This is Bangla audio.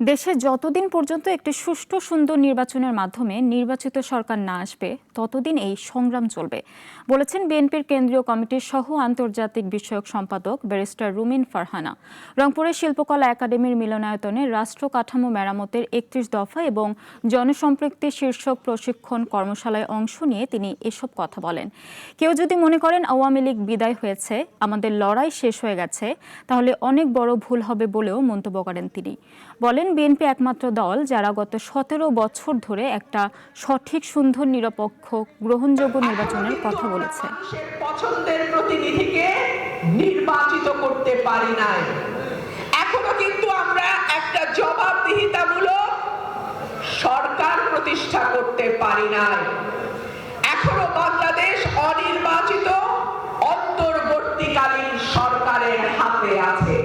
দেশে যতদিন পর্যন্ত একটি সুষ্ঠু সুন্দর নির্বাচনের মাধ্যমে নির্বাচিত সরকার না আসবে, ততদিন এই সংগ্রাম চলবে, বলেছেন বিএনপির কেন্দ্রীয় কমিটির সহ আন্তর্জাতিক বিষয়ক সম্পাদক ব্যারিস্টার রুমিন ফারহানা। রংপুরের শিল্পকলা একাডেমির মিলনায়তনে রাষ্ট্র কাঠামো মেরামতের একত্রিশ দফা এবং জনসম্পৃক্তি শীর্ষক প্রশিক্ষণ কর্মশালায় অংশ নিয়ে তিনি এসব কথা বলেন। কেউ যদি মনে করেন আওয়ামী লীগ বিদায় হয়েছে, আমাদের লড়াই শেষ হয়ে গেছে, তাহলে অনেক বড় ভুল হবে বলেও মন্তব্য করেন তিনি। বলেন বিএনপি একমাত্র দল যারা গত সতেরো বছর ধরে একটা সঠিক, সুন্দর, নিরপেক্ষ, গ্রহণযোগ্য নির্বাচনের কথা বলেছে। পছন্দের প্রতিনিধিকে নির্বাচিত করতে পারি নাই। এখনও কিন্তু আমরা একটা জবাবদিহিতামূলক সরকার প্রতিষ্ঠা করতে পারি নাই। এখনও বাংলাদেশ অনির্বাচিত অন্তর্বর্তীকালীন সরকারের হাতে আছে।